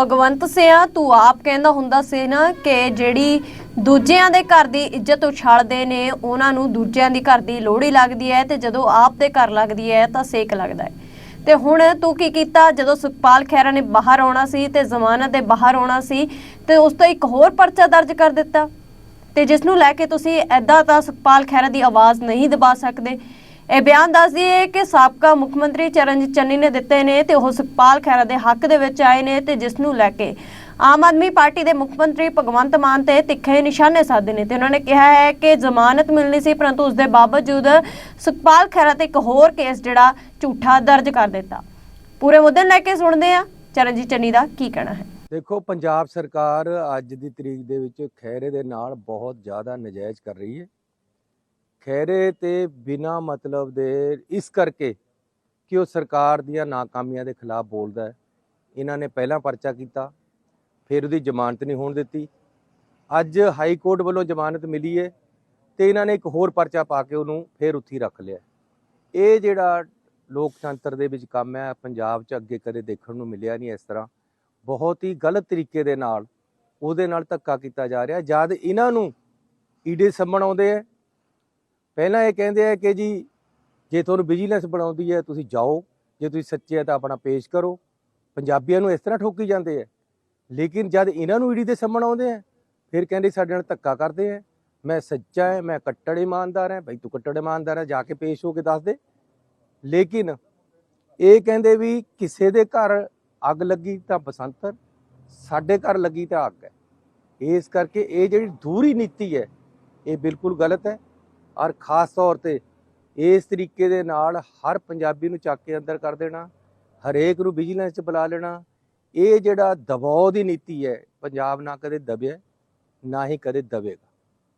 ਭਗਵੰਤ ਸਿਆ ਤੂੰ ਆਪ ਕਹਿੰਦਾ ਹੁੰਦਾ ਸੀ ਨਾ ਕਿ ਜਿਹੜੀ ਦੂਜਿਆਂ ਦੇ ਘਰ ਦੀ ਇੱਜ਼ਤ ਉਛਾਲਦੇ ਨੇ, ਉਹਨਾਂ ਨੂੰ ਦੂਜਿਆਂ ਦੀ ਘਰ ਦੀ ਲੋੜੀ ਲੱਗਦੀ ਹੈ ਤੇ ਜਦੋਂ ਆਪ ਦੇ ਘਰ ਲੱਗਦੀ ਹੈ ਤਾਂ ਸੇਕ ਲੱਗਦਾ ਹੈ। ਤੇ ਹੁਣ ਤੂੰ ਕੀ ਕੀਤਾ? ਜਦੋਂ ਸੁਖਪਾਲ ਖਹਿਰਾ ਨੇ ਬਾਹਰ ਆਉਣਾ ਸੀ ਤੇ ਜ਼ਮਾਨਤ ਦੇ ਬਾਹਰ ਆਉਣਾ ਸੀ, ਤੇ ਉਸ ਤੋਂ ਇੱਕ ਹੋਰ ਪਰਚਾ ਦਰਜ ਕਰ ਦਿੱਤਾ। ਤੇ ਜਿਸ ਨੂੰ ਲੈ ਕੇ ਤੁਸੀਂ ਐਦਾਂ ਤਾਂ ਸੁਖਪਾਲ ਖਹਿਰਾ ਦੀ ਆਵਾਜ਼ ਨਹੀਂ ਦਬਾ ਸਕਦੇ। ਇਹ ਬਿਆਨ ਦੱਸਦੀ ਹੈ ਕਿ ਸਾਬਕਾ ਮੁੱਖ ਮੰਤਰੀ ਚਰਨਜੀਤ ਚੰਨੀ ਨੇ ਦਿੱਤੇ ਨੇ ਤੇ ਉਹ ਸੁਖਪਾਲ ਖਹਿਰਾ ਦੇ ਹੱਕ ਦੇ ਵਿੱਚ ਆਏ ਨੇ ਤੇ ਜਿਸ ਨੂੰ ਲੈ ਕੇ ਆਮ ਆਦਮੀ ਪਾਰਟੀ ਦੇ ਮੁੱਖ ਮੰਤਰੀ ਭਗਵੰਤ ਮਾਨ ਤੇ ਤਿੱਖੇ ਨਿਸ਼ਾਨੇ ਸਾਧੇ ਨੇ ਤੇ ਉਹਨਾਂ ਨੇ ਕਿਹਾ ਹੈ ਕਿ ਜ਼ਮਾਨਤ ਮਿਲਣੀ ਸੀ, ਪਰੰਤੂ ਉਸ ਦੇ ਬਾਵਜੂਦ ਸੁਖਪਾਲ ਖਹਿਰਾ ਤੇ ਇੱਕ ਹੋਰ ਕੇਸ ਜਿਹੜਾ ਝੂਠਾ ਦਰਜ ਕਰ ਦਿੱਤਾ। ਪੂਰੇ ਮੁੱਦੇ ਲੈ ਕੇ ਸੁਣਦੇ ਆ ਚਰਨਜੀਤ ਚੰਨੀ ਦਾ ਕੀ ਕਹਿਣਾ ਹੈ? ਦੇਖੋ, ਪੰਜਾਬ ਸਰਕਾਰ ਅੱਜ ਦੀ ਤਰੀਕ ਦੇ ਵਿੱਚ ਖੈਰੇ ਦੇ ਨਾਲ ਬਹੁਤ ਜ਼ਿਆਦਾ ਨਜਾਇਜ਼ ਕਰ ਰਹੀ ਹੈ। ਖੈਰੇ ਤੇ ਬਿਨਾ ਮਤਲਬ ਦੇ ਇਸ ਕਰਕੇ ਕਿ ਉਹ ਸਰਕਾਰ ਦੀਆਂ ਨਾਕਾਮੀਆਂ ਦੇ ਖਿਲਾਫ ਬੋਲਦਾ ਹੈ। ਇਹਨਾਂ ਨੇ ਪਹਿਲਾਂ ਪਰਚਾ ਕੀਤਾ, ਫਿਰ ਉਹਦੀ ਜ਼ਮਾਨਤ ਨਹੀਂ ਹੋਣ ਦਿੱਤੀ। ਅੱਜ ਹਾਈ ਕੋਰਟ ਵੱਲੋਂ ਜ਼ਮਾਨਤ ਮਿਲੀ ਹੈ ਤੇ ਇਹਨਾਂ ਨੇ ਇੱਕ ਹੋਰ ਪਰਚਾ ਪਾ ਕੇ ਉਹਨੂੰ ਫਿਰ ਉੱਥੇ ਹੀ ਰੱਖ ਲਿਆ ਇਹ ਜਿਹੜਾ ਲੋਕਤੰਤਰ ਦੇ ਵਿੱਚ ਕੰਮ ਹੈ, ਪੰਜਾਬ 'ਚ ਅੱਗੇ ਕਦੇ ਦੇਖਣ ਨੂੰ ਮਿਲਿਆ ਨਹੀਂ ਇਸ ਤਰ੍ਹਾਂ। ਬਹੁਤ ਹੀ ਗਲਤ ਤਰੀਕੇ ਦੇ ਨਾਲ ਉਹਦੇ ਨਾਲ ਧੱਕਾ ਕੀਤਾ ਜਾ ਰਿਹਾ। ਜਦ ਇਹਨਾਂ ਨੂੰ ਈਡੇ ਸੰਮਣ ਆਉਂਦੇ ਆ ਪਹਿਲਾਂ ਇਹ ਕਹਿੰਦੇ ਆ ਕਿ ਜੀ, ਜੇ ਤੁਹਾਨੂੰ ਵਿਜੀਲੈਂਸ ਬਣਾਉਂਦੀ ਹੈ, ਤੁਸੀਂ ਜਾਓ। ਜੇ ਤੁਸੀਂ ਸੱਚੇ ਆ ਤਾਂ ਆਪਣਾ ਪੇਸ਼ ਕਰੋ। ਪੰਜਾਬੀਆਂ ਨੂੰ ਇਸ ਤਰ੍ਹਾਂ ਠੋਕੀ ਜਾਂਦੇ ਆ। ਲੇਕਿਨ ਜਦ ਇਹਨਾਂ ਨੂੰ ਈਡੀ ਦੇ ਸਾਹਮਣੇ ਆਉਂਦੇ ਆ, ਫਿਰ ਕਹਿੰਦੇ ਸਾਡੇ ਨਾਲ ਧੱਕਾ ਕਰਦੇ ਆ। ਮੈਂ ਸੱਚਾ ਹੈ ਮੈਂ ਕੱਟੜ ਇਮਾਨਦਾਰ ਹਾਂ ਭਾਈ ਤੂੰ ਕੱਟੜ ਇਮਾਨਦਾਰ ਹੈ ਜਾ ਕੇ ਪੇਸ਼ ਹੋ ਕੇ ਦੱਸ ਦੇ। ਲੇਕਿਨ ਇਹ ਕਹਿੰਦੇ ਵੀ ਕਿਸੇ ਦੇ ਘਰ ਅੱਗ ਲੱਗੀ ਤਾਂ ਬਸੰਤਰ ਸਾਡੇ ਘਰ ਲੱਗੀ ਤਾਂ ਅੱਗ ਹੈ। ਇਸ ਕਰਕੇ ਇਹ ਜਿਹੜੀ ਦੂਰੀ ਨੀਤੀ ਹੈ, ਇਹ ਬਿਲਕੁਲ ਗਲਤ ਹੈ। ਔਰ ਖਾਸ ਤੌਰ ਤੇ ਇਸ ਤਰੀਕੇ ਦੇ ਨਾਲ ਹਰ ਪੰਜਾਬੀ ਨੂੰ ਚੱਕ ਕੇ ਅੰਦਰ ਕਰ ਦੇਣਾ, ਹਰੇਕ ਨੂੰ ਵਿਜੀਲੈਂਸ 'ਚ ਬੁਲਾ ਲੈਣਾ, ਇਹ ਜਿਹੜਾ ਦਬਾਅ ਦੀ ਨੀਤੀ ਹੈ, ਪੰਜਾਬ ਨਾ ਕਦੇ ਦਬਿਆ, ਨਾ ਹੀ ਕਦੇ ਦਬੇਗਾ